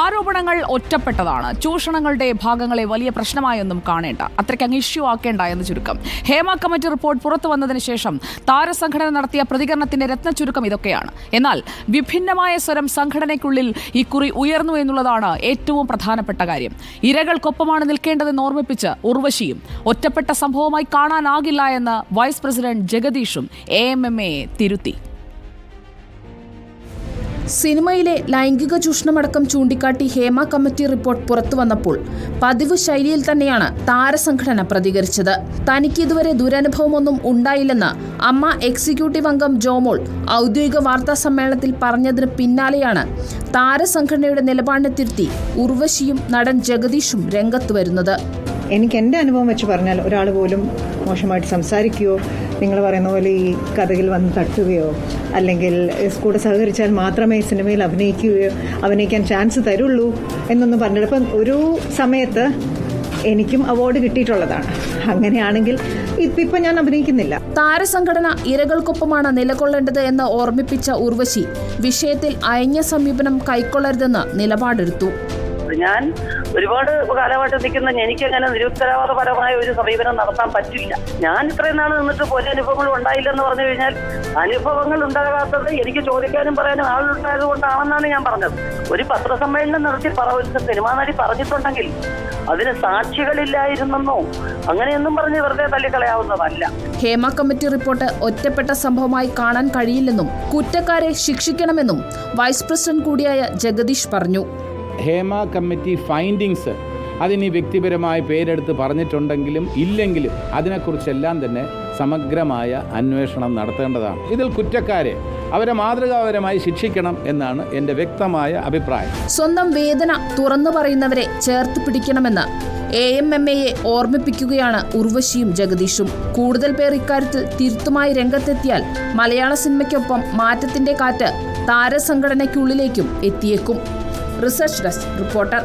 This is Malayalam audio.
ആരോപണങ്ങൾ ഒറ്റപ്പെട്ടതാണ്. ചൂഷണങ്ങളുടെ ഭാഗങ്ങളെ വലിയ പ്രശ്നമായൊന്നും കാണേണ്ട. അത്രയ്ക്ക് അങ്ങ് ഇഷ്യൂ ആക്കേണ്ട എന്ന് ചുരുക്കം. ഹേമ കമ്മിറ്റി റിപ്പോർട്ട് പുറത്തു വന്നതിന് ശേഷം താരസംഘടന നടത്തിയ പ്രതികരണത്തിന്റെ രത്ന ചുരുക്കം ഇതൊക്കെയാണ്. എന്നാൽ വിഭിന്നമായ സ്വരം സംഘടനയ്ക്കുള്ളിൽ ഇക്കുറി ഉയർന്നു എന്നുള്ളതാണ് ഏറ്റവും പ്രധാനപ്പെട്ട കാര്യം. ഇരകൾക്കൊപ്പമാണ് നിൽക്കേണ്ടതെന്ന് ഓർമ്മിപ്പിച്ച് ഉർവശിയും ഒറ്റപ്പെട്ട സംഭവമായി കാണാനാകില്ല എന്ന് വൈസ് പ്രസിഡന്റ് ജഗദീഷും എ തിരുത്തി. സിനിമയിലെ ലൈംഗിക ചൂഷണമടക്കം ചൂണ്ടിക്കാട്ടി ഹേമ കമ്മിറ്റി റിപ്പോർട്ട് പുറത്തു വന്നപ്പോൾ പതിവ് ശൈലിയിൽ തന്നെയാണ് താരസംഘടന പ്രതികരിച്ചത്. തനിക്ക് ഇതുവരെ ദുരനുഭവമൊന്നും ഉണ്ടായില്ലെന്ന് അമ്മ എക്സിക്യൂട്ടീവ് അംഗം ജോമോൾ ഔദ്യോഗിക വാർത്താ സമ്മേളനത്തിൽ പറഞ്ഞതിന് പിന്നാലെയാണ് താരസംഘടനയുടെ നിലപാടിനെ തിരുത്തി ഉർവശിയും നടൻ ജഗദീഷും രംഗത്ത് വരുന്നത്. എനിക്ക് എന്റെ അനുഭവം വെച്ച് പറഞ്ഞാൽ ഒരാൾ പോലും മോശമായിട്ട് സംസാരിക്കുകയോ നിങ്ങൾ പറയുന്ന പോലെ ഈ കഥയിൽ വന്ന് തട്ടുകയോ അല്ലെങ്കിൽ കൂടെ സഹകരിച്ചാൽ മാത്രമേ സിനിമയിൽ അഭിനയിക്കുകയോ അഭിനയിക്കാൻ ചാൻസ് തരുള്ളൂ എന്നൊന്നും പറഞ്ഞിട്ട് ഇപ്പം ഒരു സമയത്ത് എനിക്കും അവാർഡ് കിട്ടിയിട്ടുള്ളതാണ്. അങ്ങനെയാണെങ്കിൽ ഇപ്പം ഞാൻ അഭിനയിക്കുന്നില്ല. താരസംഘടന ഇരകൾക്കൊപ്പമാണ് നിലകൊള്ളേണ്ടത് എന്ന് ഓർമ്മിപ്പിച്ച ഉർവശി വിഷയത്തിൽ അയഞ്ഞ സമീപനം കൈക്കൊള്ളരുതെന്ന് നിലപാടെടുത്തു. ഞാൻ ഒരുപാട് കാലമായിട്ട് നിൽക്കുന്ന എനിക്ക് അങ്ങനെ നിരുത്തരവാദപരമായ ഒരു സമീപനം നടത്താൻ പറ്റില്ല. ഞാൻ ഇത്രയും നാൾ നിന്നിട്ട് പോലെ അനുഭവങ്ങൾ ഉണ്ടായില്ലെന്ന് പറഞ്ഞു കഴിഞ്ഞാൽ അനുഭവങ്ങൾ ഉണ്ടാകാത്തത് എനിക്ക് ചോദിക്കാനും പറയാനും ആളുണ്ടായത് കൊണ്ടാണെന്നാണ് ഞാൻ പറഞ്ഞത്. ഒരു പത്രസമ്മേളനം നടത്തി പറ ഒരു സിനിമാ നടി പറഞ്ഞിട്ടുണ്ടെങ്കിൽ അതിന് സാക്ഷികളില്ലായിരുന്നെന്നോ? അങ്ങനെയൊന്നും പറഞ്ഞ് വെറുതെ തള്ളിക്കളയാവുന്നതല്ല. ഹേമ കമ്മിറ്റി റിപ്പോർട്ട് ഒറ്റപ്പെട്ട സംഭവമായി കാണാൻ കഴിയില്ലെന്നും കുറ്റക്കാരെ ശിക്ഷിക്കണമെന്നും വൈസ് പ്രസിഡന്റ് കൂടിയായ ജഗദീഷ് പറഞ്ഞു. ഹേമ കമ്മിറ്റി ഫൈൻഡിങ്സ് അതിനി വ്യക്തിപരമായ പേരെടുത്ത് പറഞ്ഞിട്ടുണ്ടെങ്കിലും ഇല്ലെങ്കിലും അതിനെക്കുറിച്ചെല്ലാം തന്നെ സമഗ്രമായ അന്വേഷണം നടത്തേണ്ടതാണ്. ഇതിൽ കുറ്റക്കാരെ അവരെ മാതൃകാപരമായി ശിക്ഷിക്കണം എന്നാണ് എന്റെ വ്യക്തമായ അഭിപ്രായം. സ്വന്തം വേദന തുറന്നു പറയുന്നവരെ ചേർത്ത് പിടിക്കണമെന്ന് എ എം എം എയെ ഓർമ്മിപ്പിക്കുകയാണ് ഉർവശിയും ജഗദീഷും. കൂടുതൽ പേർ ഇക്കാര്യത്തിൽ തിരുത്തുമായി രംഗത്തെത്തിയാൽ മലയാള സിനിമയ്ക്കൊപ്പം മാറ്റത്തിന്റെ കാറ്റ് താരസംഘടനയ്ക്കുള്ളിലേക്കും എത്തിയേക്കും. Research desk reporter